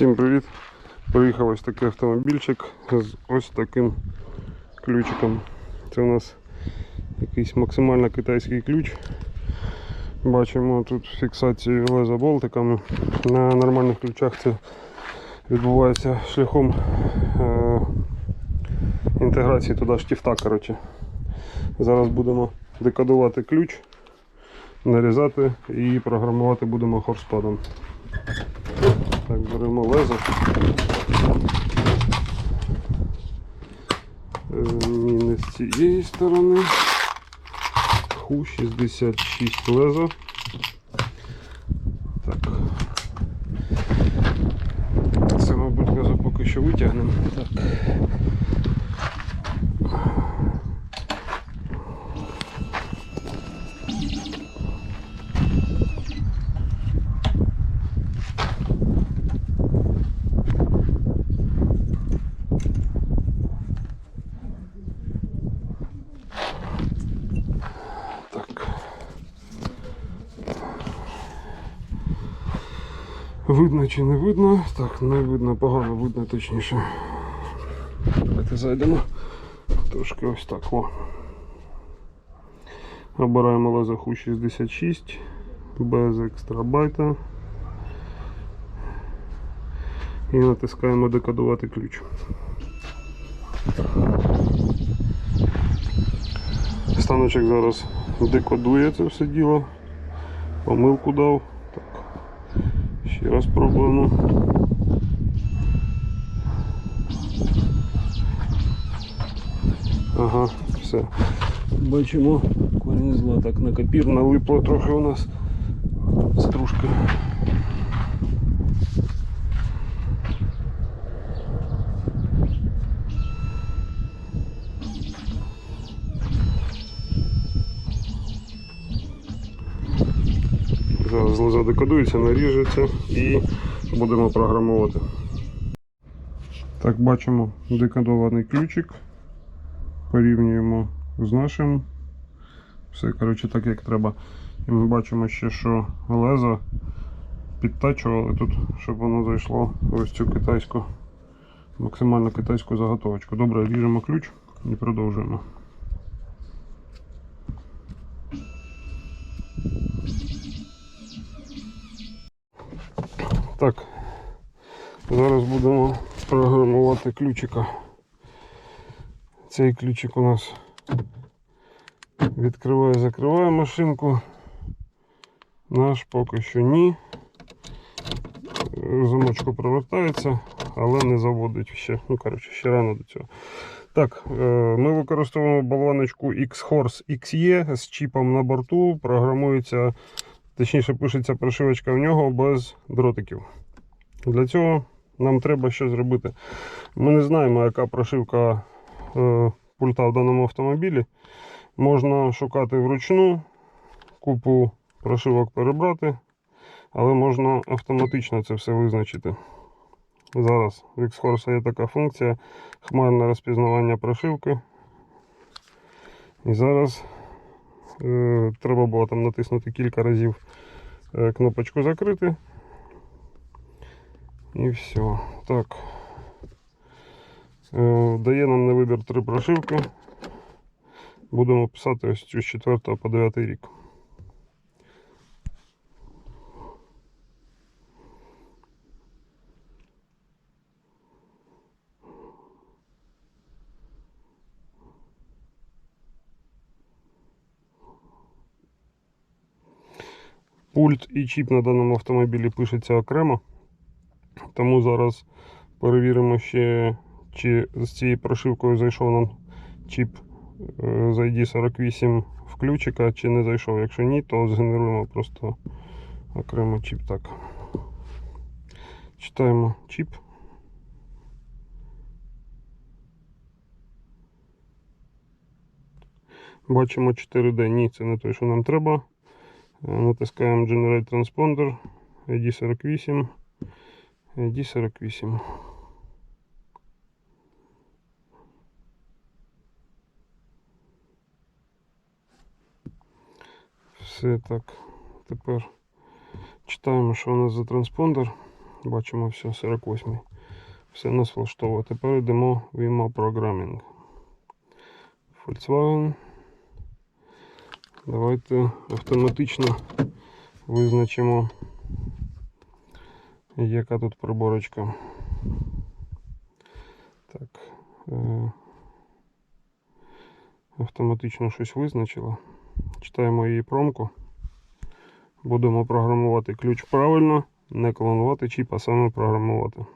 Всім привіт! Приїхав ось такий автомобільчик з ось таким ключиком. Це у нас якийсь максимально китайський ключ. Бачимо тут фіксацію леза болтиками. На нормальних ключах це відбувається шляхом е- інтеграції туди штифта. Коротше. Зараз будемо декодувати ключ, нарізати і програмувати будемо хорспадом. Беремо лезо. Міни Ні, не з цієї сторони. Ху 66 лезо. Так. Це, мабуть, лезо поки що витягнемо. Так. Видно чи не видно? Так, не видно, погано видно точніше. Давайте зайдемо трошки ось так. О. Обираємо лазаху 66 без екстрабайта. І натискаємо декодувати ключ. Станочок зараз декодує це все діло. Помилку дав. Ще раз пробуємо. Ага, все. Бачимо, корінь зла так на копір налипло трохи у нас стружки. Зараз лоза декодується, наріжеться і будемо програмувати. Так, бачимо декодований ключик. Порівнюємо з нашим. Все, коротше, так як треба. І ми бачимо ще, що лезо підтачували тут, щоб воно зайшло ось цю китайську, максимально китайську заготовочку. Добре, ріжемо ключ і продовжуємо. Так, зараз будемо програмувати ключика. Цей ключик у нас відкриває, закриває машинку. Наш поки що ні. Замочку провертається, але не заводить ще. Ну, коротше, ще рано до цього. Так, е, ми використовуємо болваночку X-Horse XE з чіпом на борту. Програмується, точніше пишеться прошивочка в нього без дротиків. Для цього нам треба що зробити. Ми не знаємо, яка прошивка е, пульта в даному автомобілі. Можна шукати вручну, купу прошивок перебрати, але можна автоматично це все визначити. Зараз в Xhorse є така функція хмарне розпізнавання прошивки. І зараз треба було там натиснути кілька разів е, кнопочку закрити. І все. Так. Е, дає нам на вибір три прошивки. Будемо писати ось з 4 по 9 рік. Пульт і чіп на даному автомобілі пишеться окремо. Тому зараз перевіримо ще, чи з цією прошивкою зайшов нам чіп е, з ID 48 в ключика, чи не зайшов. Якщо ні, то згенеруємо просто окремо чіп. Так. Читаємо чіп. Бачимо 4D. Ні, це не те, що нам треба. Натискаємо Generate Transponder ID 48. ID 48. Все так. Тепер читаємо, що у нас за транспондер. Бачимо все, 48. Все нас влаштовує. Тепер йдемо в IMA Programming. Volkswagen. Давайте автоматично визначимо, яка тут приборочка. Так. Е, автоматично щось визначила. Читаємо її промку. Будемо програмувати ключ правильно, не клонувати чіп, а саме програмувати.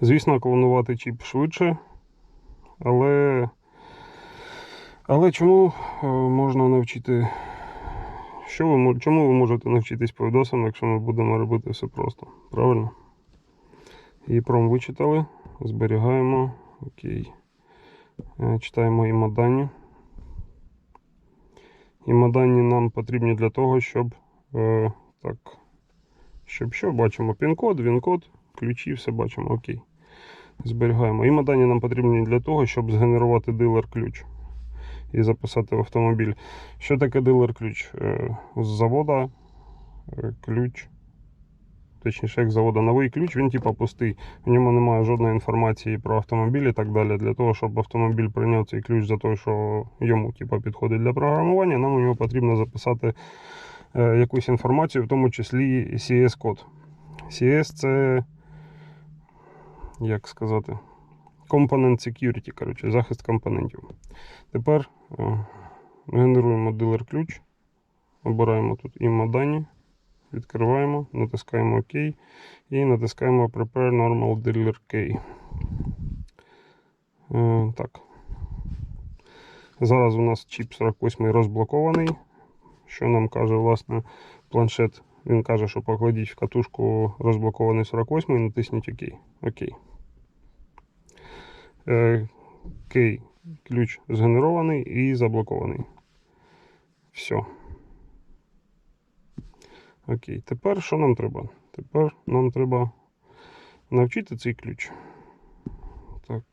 Звісно, клонувати чіп швидше, але, але чому е, можна навчити? Що ви, чому ви можете навчитись по відосам, якщо ми будемо робити все просто? Правильно? EEPROM вичитали, зберігаємо. Окей. Е, Читаємо імадані. Імадані нам потрібні для того, щоб е, так. Щоб що? Бачимо пін-код, він-код, ключі, все бачимо. Окей. Зберігаємо. Імадані нам потрібні для того, щоб згенерувати дилер-ключ і записати в автомобіль. Що таке дилер-ключ? Е, З завода е, ключ. Точніше, як з завода новий ключ, він типа пустий. В ньому немає жодної інформації про автомобіль і так далі. Для того, щоб автомобіль прийняв цей ключ за той, що йому типа, підходить для програмування, нам у нього потрібно записати е, якусь інформацію, в тому числі CS-код. CS це, як сказати, Component Security, коротше, захист компонентів. Тепер е, генеруємо дилер ключ, обираємо тут ім'я дані. Відкриваємо, натискаємо ОК і натискаємо Prepare Normal Dealer Key. Е, так. Зараз у нас чіп 48 розблокований. Що нам каже власне планшет? Він каже, що покладіть в катушку розблокований 48 і натисніть ОК. Окей. Е. Ключ згенерований і заблокований. Все. Окей, тепер що нам треба? Тепер нам треба навчити цей ключ. Так.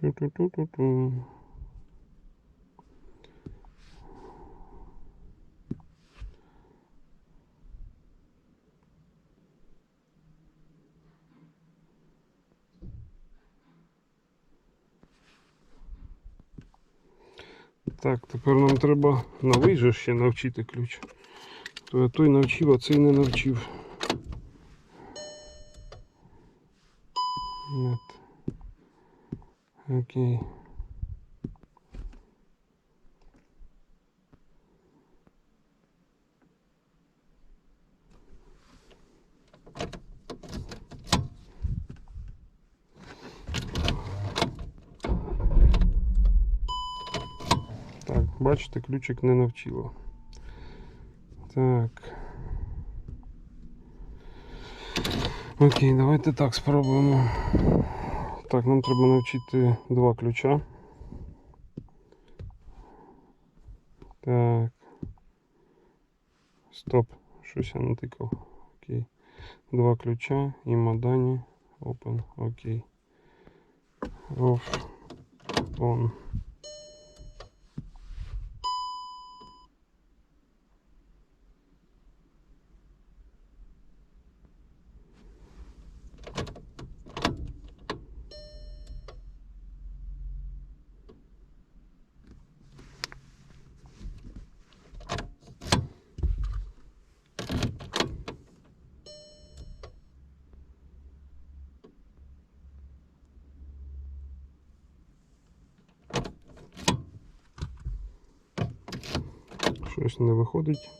Ту-ту-ту-ту-ту. Так, тепер нам треба новий же ще навчити ключ. То я той навчив, а цей не навчив. Нет. Окей. Так, бачите, ключик не навчило. Так. Окей, давайте так спробуємо. Так, нам треба навчити два ключа. Так. Стоп. Щось я натикав. Окей. Два ключа і мадані. Open. Окей. Off. On. Щось не виходить.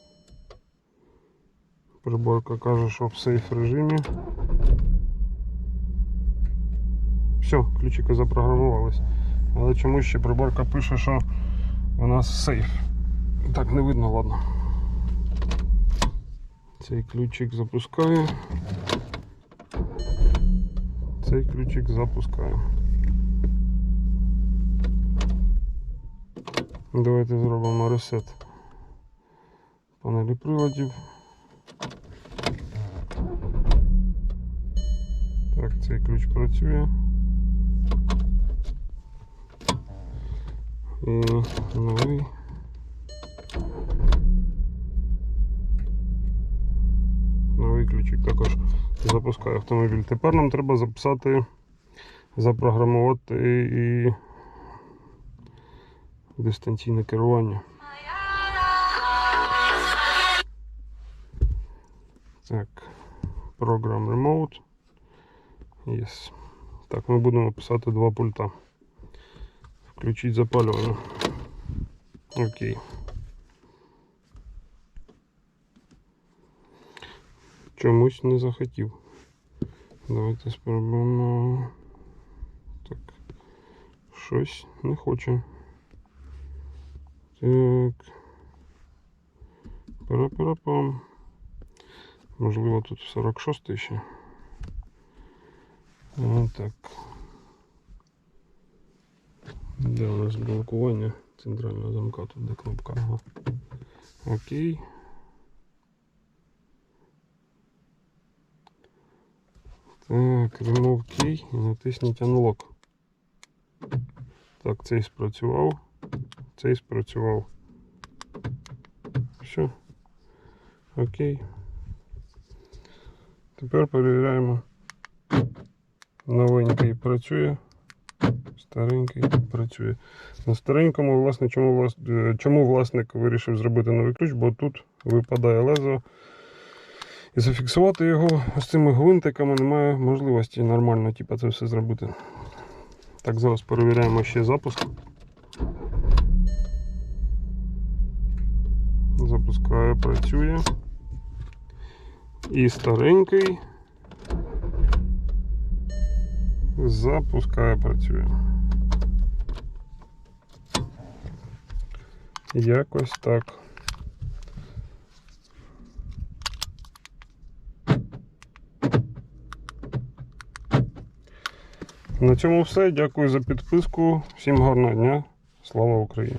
Приборка каже, що в сейф режимі. Все, ключики запрограмувались. Але чомусь ще приборка пише, що у нас сейф. Так, не видно, ладно. Цей ключик запускаю. Цей ключик запускаю. Давайте зробимо ресет панелі приладів. Так, цей ключ працює. І новий. Новий ключик також запускає автомобіль. Тепер нам треба записати, запрограмувати і дистанційне керування. Так, Program Remote. Yes. Так, ми будемо писати два пульта. Включить запалювання. Окей. Чомусь не захотів. Давайте спробуємо. Так. Щось не хоче. Так. Пара-пара-пам. Можливо, тут 46 ще. А, так. Де у нас блокування центрального замка? Тут де кнопка. Ага. Окей. Так, remove key і натисніть Unlock. Так, цей спрацював. Цей спрацював. Все. Окей. Тепер перевіряємо. Новенький працює. Старенький працює. На старенькому, власне, чому, влас... е, чому власник вирішив зробити новий ключ, бо тут випадає лезо. І зафіксувати його з цими гвинтиками немає можливості нормально типу, це все зробити. Так, зараз перевіряємо ще запуск. Запускає, працює. І старенький. Запускає, працює. Якось так. На цьому все. Дякую за підписку. Всім гарного дня. Слава Україні!